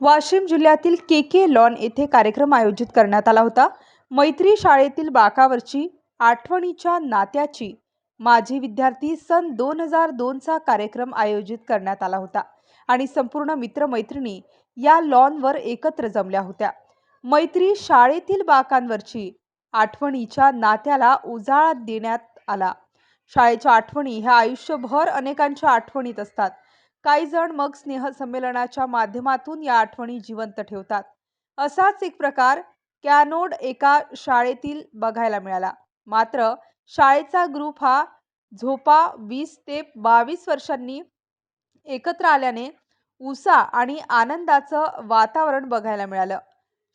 वाशिम जिल्ह्यातील के के लॉन येथे कार्यक्रम आयोजित करण्यात आला होता. मैत्री शाळेतील बाकावरची आठवणीच्या नात्याची माजी विद्यार्थी सन दोन हजार दोनचा कार्यक्रम आयोजित करण्यात आला होता आणि संपूर्ण मित्रमैत्रिणी या लॉनवर एकत्र जमल्या होत्या. मैत्री शाळेतील बाकांवरची आठवणीच्या नात्याला उजाळा देण्यात आला. शाळेच्या आठवणी ह्या आयुष्यभर अनेकांच्या आठवणीत असतात. काही जण मग स्नेहसंमेलनाच्या माध्यमातून या आठवणी जिवंत ठेवतात. असाच एक प्रकार कॅनोड एका शाळेतील बघायला मिळाला. मात्र शाळेचा ग्रुप हा झोपा वीस ते बावीस वर्षांनी एकत्र आल्याने उसा आणि आनंदाचं वातावरण बघायला मिळालं.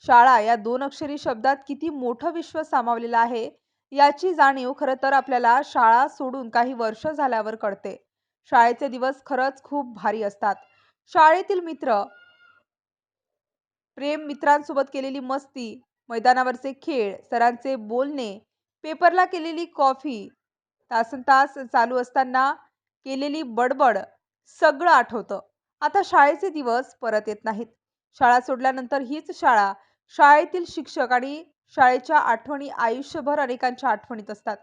शाळा या दोन अक्षरी शब्दात किती मोठं विश्व सामावलेलं आहे याची जाणीव खरं तर आपल्याला शाळा सोडून काही वर्ष झाल्यावर कळते. शाळेचे दिवस खरंच खूप भारी असतात. शाळेतील मित्र प्रेम मित्रांसोबत केलेली मस्ती मैदानावरचे खेळ सरांचे बोलणे पेपरला केलेली कॉफी तासन तास चालू असताना केलेली बडबड सगळं आठवतं. आता शाळेचे दिवस परत येत नाहीत. शाळा सोडल्यानंतर हीच शाळा शाळेतील शिक्षक आणि शाळेच्या आठवणी आयुष्यभर अनेकांच्या आठवणीत असतात.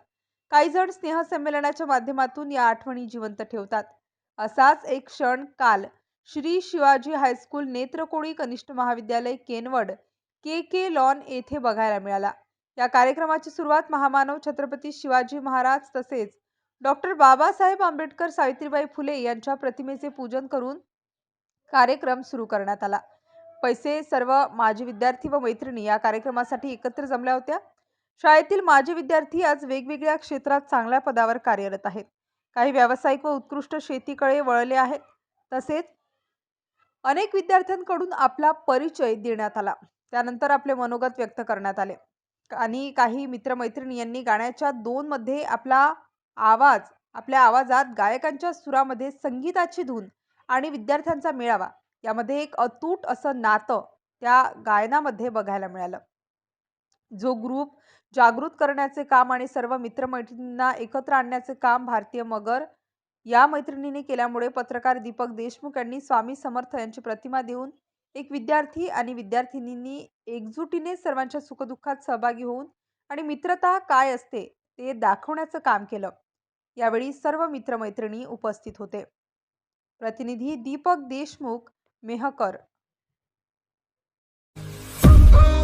काही जण स्नेहसंमेलनाच्या माध्यमातून या आठवणी जिवंत ठेवतात. असाच एक क्षण काल श्री शिवाजी हायस्कूल नेत्रकोळी कनिष्ठ महाविद्यालय केनवड के के लॉन येथे बघायला मिळाला. या कार्यक्रमाची सुरुवात महामानव छत्रपती शिवाजी महाराज तसेच डॉक्टर बाबासाहेब आंबेडकर सावित्रीबाई फुले यांच्या प्रतिमेचे पूजन करून कार्यक्रम सुरू करण्यात आला. पैसे सर्व माजी विद्यार्थी व मैत्रिणी या कार्यक्रमासाठी एकत्र जमल्या होत्या. शाळेतील माजी विद्यार्थी आज वेगवेगळ्या क्षेत्रात चांगल्या पदावर कार्यरत आहेत. काही व्यावसायिक व उत्कृष्ट शेतीकडे वळले आहेत. तसेच अनेक विद्यार्थ्यांकडून आपला परिचय देण्यात आला. त्यानंतर आपले मनोगत व्यक्त करण्यात आले. आणि काही मित्रमैत्रिणी यांनी गाण्याच्या दोनमध्ये आपला आवाज आपल्या आवाजात गायकांच्या सुरामध्ये संगीताची धून आणि विद्यार्थ्यांचा मेळावा यामध्ये एक अतूट असं नातं त्या गायनामध्ये बघायला मिळालं. जो ग्रुप जागृत करण्याचे काम आणि सर्व मित्रमैत्रिणींना एकत्र आणण्याचे काम भारतीय मगर या मैत्रिणीने केल्यामुळे पत्रकार दीपक देशमुख यांनी स्वामी समर्थ यांची प्रतिमा देऊन एक विद्यार्थी आणि विद्यार्थिनींनी एकजुटीने सर्वांच्या सुखदुःखात सहभागी होऊन आणि मित्रता काय असते ते दाखवण्याचं काम केलं. यावेळी सर्व मित्रमैत्रिणी उपस्थित होते. प्रतिनिधी दीपक देशमुख मेहकर